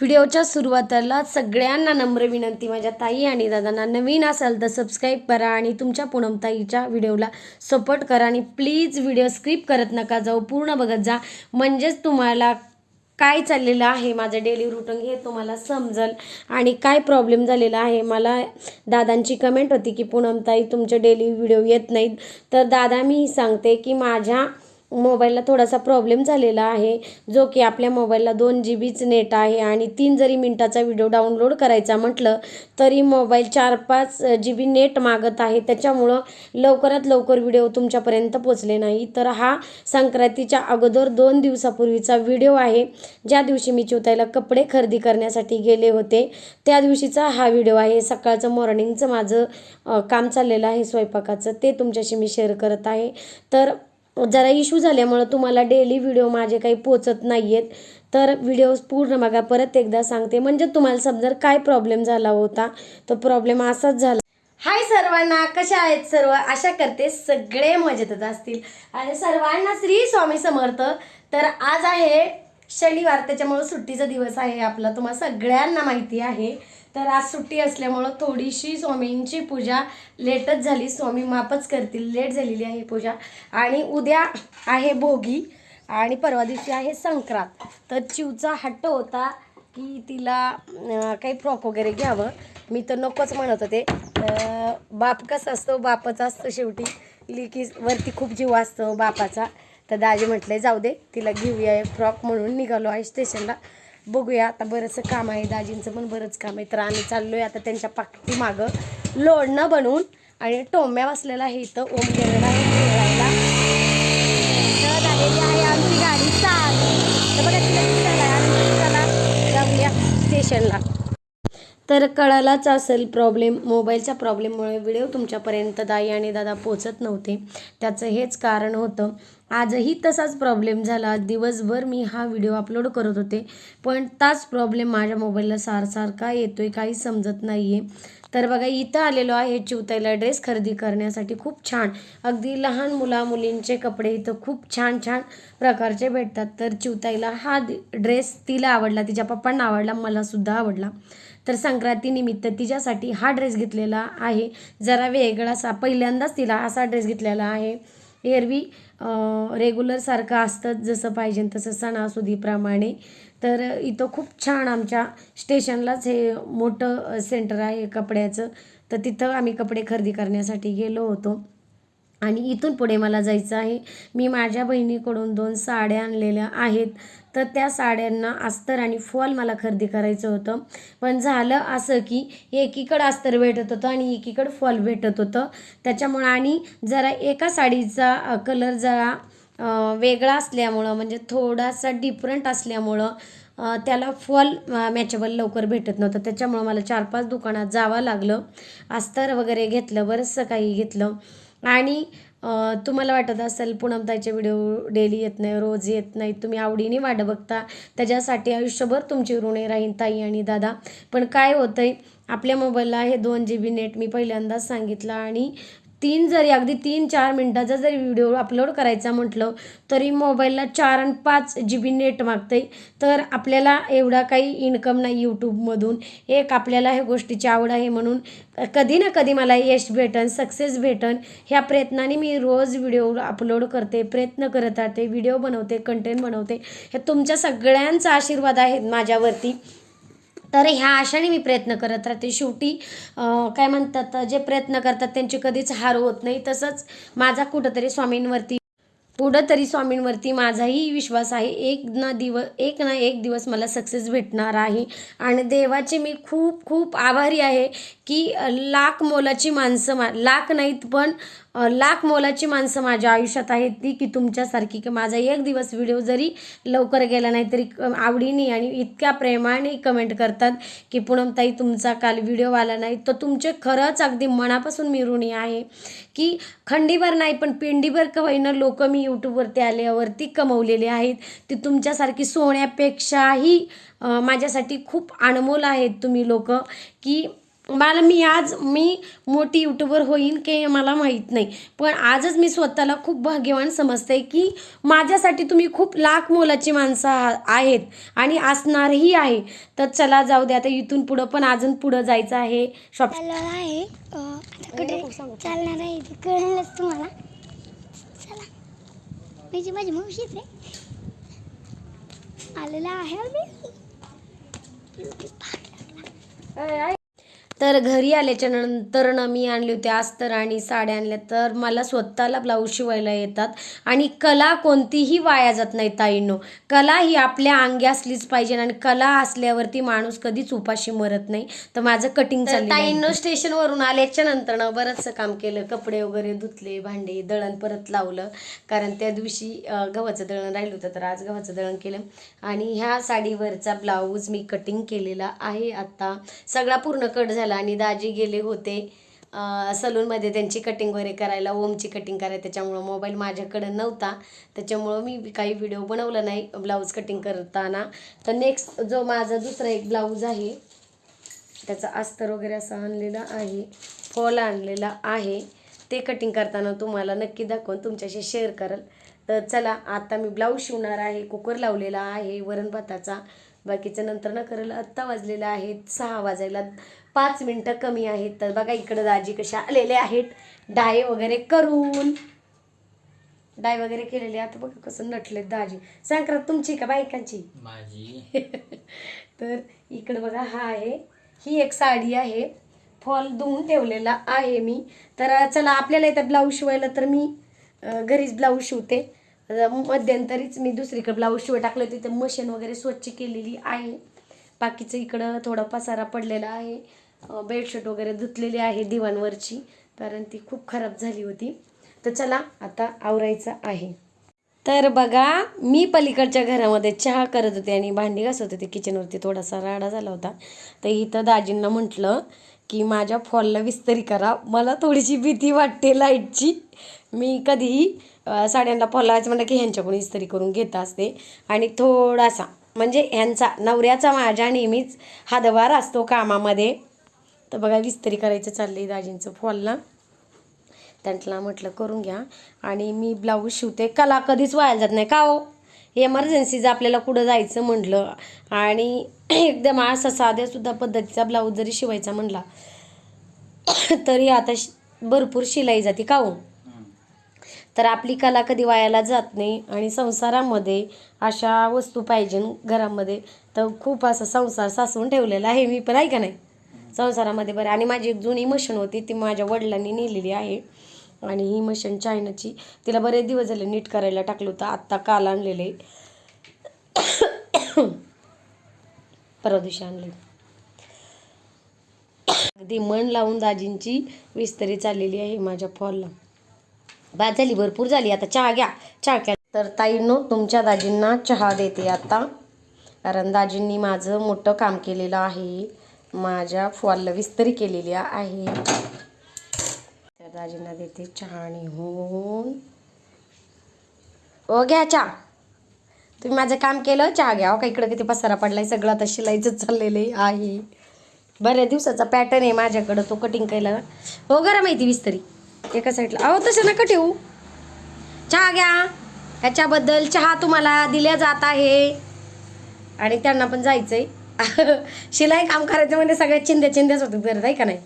व्हिडिओच्या सुरुवातीला सगळ्यांना नम्र विनंती. माझ्या ताई आणि दादांना नवीन असाल तर सबस्क्राईब करा आणि तुमच्या पुणमताईच्या व्हिडिओला सपोर्ट करा आणि प्लीज व्हिडिओ स्क्रिप करत नका. जाऊ पूर्ण बघत जा. म्हणजेच तुम्हाला काय चाललेलं आहे माझं डेली रुटीन हे तुम्हाला समजल. आणि काय प्रॉब्लेम झालेला आहे मला दादांची कमेंट होती की पूनमताई तुमचे डेली व्हिडिओ येत नाहीत. तर दादा मी सांगते की माझ्या मोबाईलला थोडासा प्रॉब्लेम झालेला आहे जो की आपल्या मोबाईलला दोन जी बीच नेट आहे आणि तीन जरी मिनटाचा व्हिडिओ डाउनलोड करायचा म्हटलं तरी मोबाईल चार पाच जी बी नेट मागत आहे. त्याच्यामुळं लवकरात लवकर व्हिडिओ तुमच्यापर्यंत पोचले नाही. तर हा संक्रांतीच्या अगोदर दोन दिवसापूर्वीचा व्हिडिओ आहे. ज्या दिवशी मी चिवताईला कपडे खरेदी करण्यासाठी गेले होते त्या दिवशीचा हा व्हिडिओ आहे. सकाळचं मॉर्निंगचं माझं काम चाललेलं आहे स्वयंपाकाचं. ते तुमच्याशी मी शेअर करत आहे. तर जरा इश्यू झाल्यामुळं तुम्हाला डेली व्हिडिओ माझे काही पोचत नाही आहेत तर व्हिडिओ पूर्ण बघा परत एकदा सांगते. म्हणजे तुम्हाला समजा काय प्रॉब्लेम झाला होता तो प्रॉब्लेम असाच झाला. हाय सर्वांना कशा आहेत सर्व? आशा करते सगळे मजेतच असतील. आणि सर्वांना श्री स्वामी समर्थ. तर आज आहे शनिवार त्याच्यामुळं सुट्टीचा दिवस आहे आपला. तुम्हाला सगळ्यांना माहिती आहे. तर आज सुट्टी असल्यामुळं थोडीशी स्वामींची पूजा लेटच झाली. स्वामी मापच करतील लेट झालेली आहे पूजा. आणि उद्या आहे भोगी आणि परवा दिवशी आहे संक्रांत. तर चिवचा हट्ट होता की तिला काही फ्रॉक वगैरे घ्यावं. मी तर नकोच म्हणत होते. तर बाप कसं असतो? बापाचा असतो शेवटी. लिकी वरती खूप जीव असतो बापाचा. तर दाजी म्हटले जाऊ दे तिला घेऊया फ्रॉक म्हणून निघालो आहे स्टेशनला. बघूया. आता बरंचसं काम आहे दाजींचं पण बरंच काम आहे. तर आम्ही चाललोय आता त्यांच्या पाकटी मागं. लोणणं बनवून आणि टोम्या बसलेला आहे इथं. ओम गेलेला आहे खेळायला तर आलेली आहे आमची गाडी. चाल. तर बघा तिला जाऊया स्टेशनला. तर कळालाच असेल प्रॉब्लेम. मोबाईलच्या प्रॉब्लेममुळे व्हिडिओ तुमच्यापर्यंत दाई आणि दादा पोचत नव्हते. त्याचं हेच कारण होतं. आजही तसाच प्रॉब्लेम झाला. दिवसभर मी हा व्हिडिओ अपलोड करत होते. पण ताच प्रॉब्लेम माझ्या मोबाईलला सारसारखा आहे काही समजत नाही आहे तर बघा इथं आलेलो आहे चिवताईला ड्रेस खरेदी करण्यासाठी. खूप छान. अगदी लहान मुला मुलींचे कपडे इथं खूप छान छान प्रकारचे भेटतात. तर चिवताईला हा ड्रेस तिला आवडला तिच्या पप्पांना आवडला मलासुद्धा आवडला. तर संक्रांतीनिमित्त तिच्यासाठी हा ड्रेस घेतलेला आहे. जरा वेगळासा पहिल्यांदाच तिला असा ड्रेस घेतलेला आहे. एरवी रेग्युलरसारखं असतं जसं पाहिजे तसं सणासुदीप्रमाणे. तर इथं खूप छान आमच्या स्टेशनलाच हे मोठं सेंटर आहे कपड्याचं. तर तिथं आम्ही कपडे खरेदी करण्यासाठी गेलो होतो. आणि इथून पुढे मला जायचं आहे. मी माझ्या बहिणीकडून दोन साड्या आणलेल्या आहेत. तर त्या साड्यांना अस्तर आणि फॉल मला खरेदी करायचं होतं. पण झालं असं की एकीकडं अस्तर भेटत होतं आणि एकीकडं फॉल भेटत होतं. त्याच्यामुळं आणि जरा एका साडीचा कलर जरा वेगळा असल्यामुळं म्हणजे थोडासा डिफरंट असल्यामुळं त्याला फॉल मॅचेबल लवकर भेटत नव्हतं. त्याच्यामुळं मला चार पाच दुकानात जावं लागलं. अस्तर वगैरे घेतलं बरंचसं काही घेतलं. आणि तुम्हाला वाटत असेल पूनमताईचे व्हिडिओ डेली येत नाही रोज येत नाही तुम्ही आवडीने वाट बघता त्याच्यासाठी आयुष्यभर तुमची ऋणे राहीन ताई आणि दादा. पण काय होतंय आपल्या मोबाईलला हे दोन जी बी नेट मी पहिल्यांदाच सांगितलं आणि तीन जरी अगदी तीन चार मिनटाचा जरी व्हिडिओ अपलोड करायचा म्हटलं तरी मोबाईलला चार आणि पाच जी बी नेट मागते तर आपल्याला एवढा काही इन्कम नाही यूट्यूबमधून एक आपल्याला ह्या गोष्टीची आवड आहे म्हणून कधी ना कधी मला यश भेटन सक्सेस भेटन. ह्या प्रयत्नाने मी रोज व्हिडिओ अपलोड करते प्रयत्न करत राहते व्हिडिओ बनवते कंटेंट बनवते. हे तुमच्या सगळ्यांचा आशीर्वाद आहे माझ्यावरती. तर ह्या आशाने मी प्रयत्न करत राहते. शेवटी काय म्हणतात जे प्रयत्न करतात त्यांची कधीच हार होत नाही. तसंच माझा कुठंतरी स्वामींवरती पुढं तरी स्वामींवरती माझाही विश्वास आहे. एक ना दिवस एक ना एक दिवस मला सक्सेस भेटणार आहे. आणि देवाचे मी खूप खूप आभारी आहे की लाख मोलाची माणसं मा लाख नाहीत पण लाख मोलाची माणसं माझ्या आयुष्यात आहेत ती की तुमच्यासारखी की माझा एक दिवस व्हिडिओ जरी लवकर गेला नाही तरी आवडीने आणि इतक्या प्रेमाने कमेंट करतात की पूनमताई तुमचा काल व्हिडिओ आला नाही. तर तुमचे खरंच अगदी मनापासून मी ऋणी आहे की खंडीभर नाही पण पिंडीभर का होईना लोक मी यूट्यूबवरती आल्यावरती कमवलेले आहेत. ती तुमच्यासारखी सोन्यापेक्षाही माझ्यासाठी खूप अनमोल आहेत तुम्ही लोक की मला मी आज मी मोठी यूट्यूबर होईन की मला माहीत नाही. पण आजच मी स्वतःला खूप भाग्यवान समजते की माझ्यासाठी तुम्ही खूप लाख मोलाची माणसं आ- आहेत आणि असणारही आहे. तर चला जाऊ दे आता इथून पुढं पण अजून पुढं जायचं आहे. शॉप आहे. चालणार आहे कळलंच तुम्हाला. चला. म्हणजे माझी मावशीच आहे आलेला आहे तर घरी आल्याच्यानंतर ना मी आणली होती अस्तर आणि साड्या आणल्या. तर मला स्वतःला ब्लाऊज शिवायला येतात. आणि कला कोणतीही वाया जात नाही ताईंनो. कला ही आपल्या अंगी असलीच पाहिजे आणि कला असल्यावरती माणूस कधीच उपाशी मरत नाही. तर माझं कटिंग चाललं ताईंनो स्टेशनवरून आल्याच्यानंतर ना बरंचसं काम केलं. कपडे वगैरे धुतले भांडे दळण परत लावलं. कारण त्या दिवशी गव्हाचं दळण राहिलं होतं तर आज गव्हाचं दळण केलं. आणि ह्या साडीवरचा ब्लाऊज मी कटिंग केलेला आहे. आता सगळा पूर्ण कट झाला. आणि दाजी गेले होते. सलूनमध्ये त्यांची कटिंग वगैरे करायला ओमची कटिंग करायला त्याच्यामुळं मोबाईल माझ्याकडं नव्हता. त्याच्यामुळं मी काही व्हिडिओ बनवला नाही ब्लाऊज कटिंग करताना. तर नेक्स्ट जो माझा दुसरा एक ब्लाऊज आहे त्याचा अस्तर वगैरे असं आणलेला आहे फॉल आणलेला आहे. ते कटिंग करताना तुम्हाला नक्की दाखवून तुमच्याशी शेअर करेल. तर चला आता मी ब्लाऊज शिवणार आहे कुकर लावलेला आहे वरण भाताचा. बाकीचं नंतर न करेल आत्ता वाजलेला आहे सहा वाजायला पाच मिनटं कमी आहेत. तर बघा इकडं दाजी कशा आलेले आहेत. डाय वगैरे करून. डाय वगैरे केलेले. आता बघा कसं नटलेत दाजी. संक्रांत तुमची का बायकांची? माझी. तर इकडे बघा हा आहे. ही एक साडी आहे. फॉल धुवून ठेवलेला आहे मी. तर चला आपल्याला इथं ब्लाऊज शिवायला तर मी घरीच ब्लाऊज शिवते. मध्यंतरीच मी दुसरीकडे ब्लाऊज शिवाय टाकलं. तिथे मशीन वगैरे स्वच्छ केलेली आहे. बाकीचं इकडं थोडा पसारा पडलेला आहे. बेडशीट वगैरे धुतलेली आहे दिवाणवरची कारण ती खूप खराब झाली होती. तर चला आता आवरायचं आहे. तर बघा मी पलीकडच्या घरामध्ये चहा करत होते आणि भांडी घासत होते. किचनवरती थोडासा राडा झाला होता. तर इथं दाजींना म्हटलं की माझ्या फॉलला विस्तरी करा. मला थोडीशी भीती वाटते लाईटची. मी कधीही साड्यांना फॉल लावायचं म्हणलं की ह्यांच्याकडून इस्तरी करून घेत असते. आणि थोडासा म्हणजे ह्यांचा नवऱ्याचा माझ्या नेहमीच हातभार असतो कामामध्ये. तर बघा विस्तरी करायचं चाललं आहे दाजींचं फॉलला. त्यांना म्हटलं करून घ्या. आणि मी ब्लाऊज शिवते. कला कधीच व्हायला जात नाही. का हो? एमर्जन्सीज आपल्याला कुठं जायचं म्हटलं. आणि एकदम असा साध्यासुद्धा पद्धतीचा ब्लाऊज जरी शिवायचा म्हणला तरी आता शि- भरपूर शिलाई जाते. का हो? तर आपली कला कधी वायाला जात नाही. आणि संसारामध्ये अशा वस्तू पाहिजे घरामध्ये. तर खूप असा संसार साचवून ठेवलेला आहे. मी पण आहे का नाही? संसारामध्ये बरं. आणि माझी एक जुनी मशीन होती ती माझ्या वडिलांनी नेलेली आहे. आणि ही मशीन चायनाची. तिला बरेच दिवस झाले नीट करायला टाकलं होतं. आत्ता काल आणलेले. परवा दिवशी आणले अगदी मन लावून दाजींची विस्तरी चाललेली आहे माझ्या फॉलला बाद झाली भरपूर झाली. आता चहा घ्या. चहा घ्या तर ताईनो तुमच्या दाजींना चहा देते आता. कारण दाजींनी माझं मोठं काम केलेलं आहे. माझ्या फॉलला विस्तरी केलेली आहे. त्या दाजींना देते चहा आणि होऊन. ओ घ्या चहा. तुम्ही माझं काम केलं चहा घ्या. का इकडं किती पसारा पडलाय सगळं आता शिलाईचं चाललेलं आहे. बऱ्या दिवसाचा पॅटर्न आहे माझ्याकडं तो कटिंग केला हो गरम माहिती विस्तरी. एका साईडला अहो तसं नका ठेवू. चहा घ्या. ह्याच्याबद्दल चहा तुम्हाला दिल्या जात आहे. आणि त्यांना पण जायचं आहे शिलाई काम करायचं म्हणजे सगळ्या चिंध्या चिंध्याच होतं करत आहे का नाही?